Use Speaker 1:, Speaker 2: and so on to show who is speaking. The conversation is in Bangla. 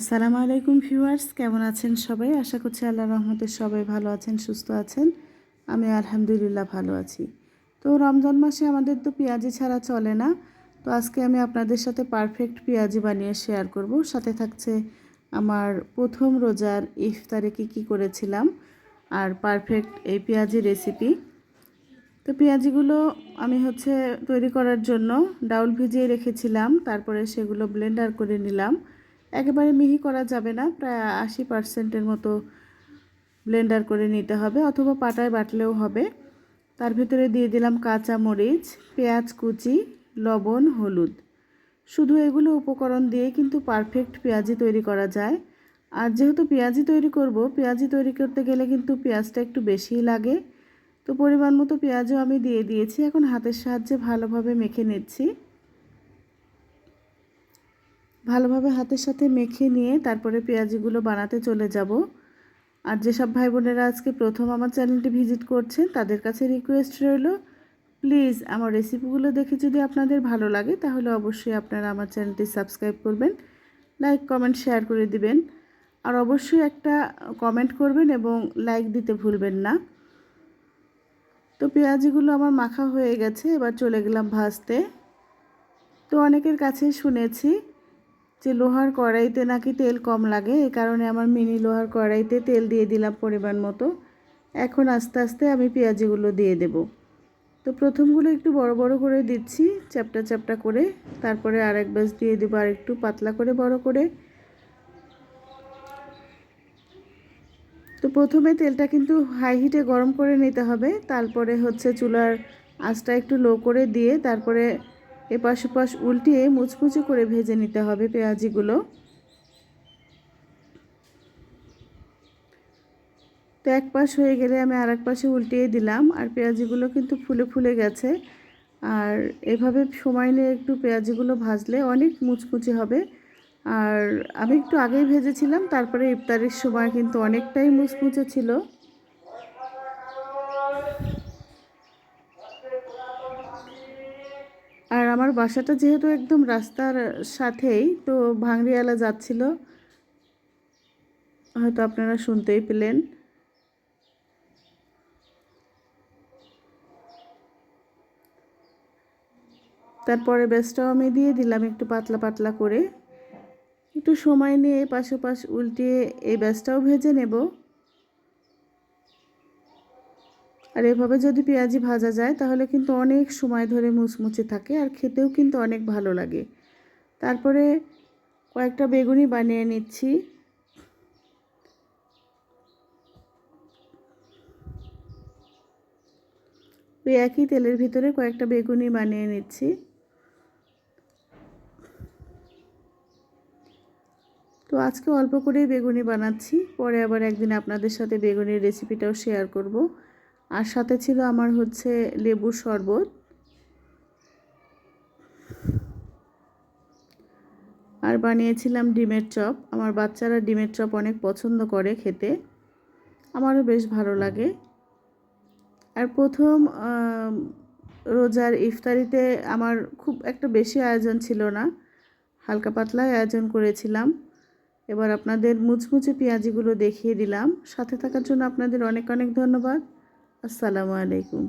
Speaker 1: আসসালামু আলাইকুম ভিউয়ার্স, কেমন আছেন সবাই? আশা করছি আল্লাহ রহমতে সবাই ভালো আছেন, সুস্থ আছেন। আমি আলহামদুলিল্লাহ ভালো আছি। তো রমজান মাসে আমাদের তো পেঁয়াজি ছাড়া চলে না। তো আজকে আমি আপনাদের সাথে পারফেক্ট পেঁয়াজি বানিয়ে শেয়ার করব। সাথে থাকছে আমার প্রথম রোজার ইফতারে কী কী করেছিলাম আর পারফেক্ট এই পেঁয়াজি রেসিপি তো পেঁয়াজিগুলো আমি হচ্ছে তৈরি করার জন্য ডাউল ভিজিয়ে রেখেছিলাম, তারপরে সেগুলো ব্লেন্ডার করে নিলাম। একেবারে মিহি করা যাবে না, প্রায় আশি পার্সেন্টের মতো ব্লেন্ডার করে নিতে হবে অথবা পাটায় বাটলেও হবে। তার ভিতরে দিয়ে দিলাম কাঁচা মরিচ, পেঁয়াজ কুচি, লবণ, হলুদ। শুধু এগুলো উপকরণ দিয়ে কিন্তু পারফেক্ট পেঁয়াজি তৈরি করা যায়। আর যেহেতু পেঁয়াজি তৈরি করব, পেঁয়াজি তৈরি করতে গেলে কিন্তু পেঁয়াজটা একটু বেশিই লাগে। তো পরিমাণ মতো পেঁয়াজও আমি দিয়ে দিয়েছি, এখন হাতের সাহায্যে ভালোভাবে মেখে নিচ্ছি। ভালোভাবে হাতের সাথে মেখে নিয়ে তারপরে পেঁয়াজিগুলো বানাতে চলে যাব। আর যেসব ভাই বোনেরা আজকে প্রথম আমার চ্যানেলটি ভিজিট করছেন, তাদের কাছে রিকোয়েস্ট রইল প্লিজ আমার রেসিপিগুলো দেখে যদি আপনাদের ভালো লাগে, তাহলে অবশ্যই আপনারা আমার চ্যানেলটি সাবস্ক্রাইব করবেন লাইক কমেন্ট শেয়ার করে দিবেন। আর অবশ্যই একটা কমেন্ট করবেন এবং লাইক দিতে ভুলবেন না। তো পেঁয়াজিগুলো আমার মাখা হয়ে গেছে, এবার চলে গেলাম ভাজতে। তো অনেকের কাছে শুনেছি যে লোহার কড়াইতে নাকি তেল কম লাগে এই কারণে আমার মিনি লোহার কড়াইতে তেল দিয়ে দিলাম পরিমাণ মতো। এখন আস্তে আস্তে আমি পেঁয়াজিগুলো দিয়ে দেব। তো প্রথমগুলো একটু বড় বড় করে দিচ্ছি, চ্যাপটা চ্যাপটা করে। তারপরে আরেক ব্যাস দিয়ে দেবো আর একটু পাতলা করে বড় করে। তো প্রথমে তেলটা কিন্তু হাই হিটে গরম করে নিতে হবে। তারপরে হচ্ছে চুলার আঁচটা একটু লো করে দিয়ে তারপরে এপাশ ওপাশ উল্টিয়ে মুচমুচে করে ভেজে নিতে হবে পেঁয়াজিগুলো। তো এক পাশ হয়ে গেলে আমি আর এক পাশে উল্টিয়ে দিলাম, আর পেঁয়াজিগুলো কিন্তু ফুলে ফুলে গেছে। আর এভাবে সময় নিয়ে একটু পেঁয়াজিগুলো ভাজলে অনেক মুচমুচে হবে। আর আমি একটু আগেই ভেজেছিলাম, তারপরে ইফতারির সময় কিন্তু অনেকটাই মুচমুচে ছিল। আর আমার বাসাটা যেহেতু একদম রাস্তার সাথেই, তো ভাংরিয়ালা যাচ্ছিল। হয়তো আপনারা শুনতেই পেলেন। তারপরে বেসটাও আমি দিয়ে দিলাম একটু পাতলা পাতলা করে। একটু সময় নিয়ে পাশে পাশ উল্টিয়ে এই ব্যাসটাও ভেজে নেব। আর এভাবে যদি পেঁয়াজি ভাজা যায়, তাহলে কিন্তু অনেক সময় ধরে মুচমুচে থাকে আর খেতেও কিন্তু অনেক ভালো লাগে। তারপরে কয়েকটা বেগুনি বানিয়ে নিচ্ছি। ওই একই তেলের ভিতরে কয়েকটা বেগুনি বানিয়ে নিচ্ছি। তো আজকে অল্প করেই বেগুনি বানাচ্ছি, পরে আবার একদিন আপনাদের সাথে বেগুনির রেসিপিটাও শেয়ার করব। আর সাথে ছিল আমার হচ্ছে লেবুর শরবত। আর বানিয়েছিলাম ডিমের চপ। আমার বাচ্চারা ডিমের চপ অনেক পছন্দ করে খেতে। আমারও বেশ ভালো লাগে। আর প্রথম রোজার ইফতারিতে আমার খুব একটা বেশি আয়োজন ছিল না। হালকা পাতলাই আয়োজন করেছিলাম। এবার আপনাদের মুচমুচে পেঁয়াজিগুলো দেখিয়ে দিলাম। সাথে থাকার জন্য আপনাদের অনেক অনেক ধন্যবাদ। আসসালামু আলাইকুম।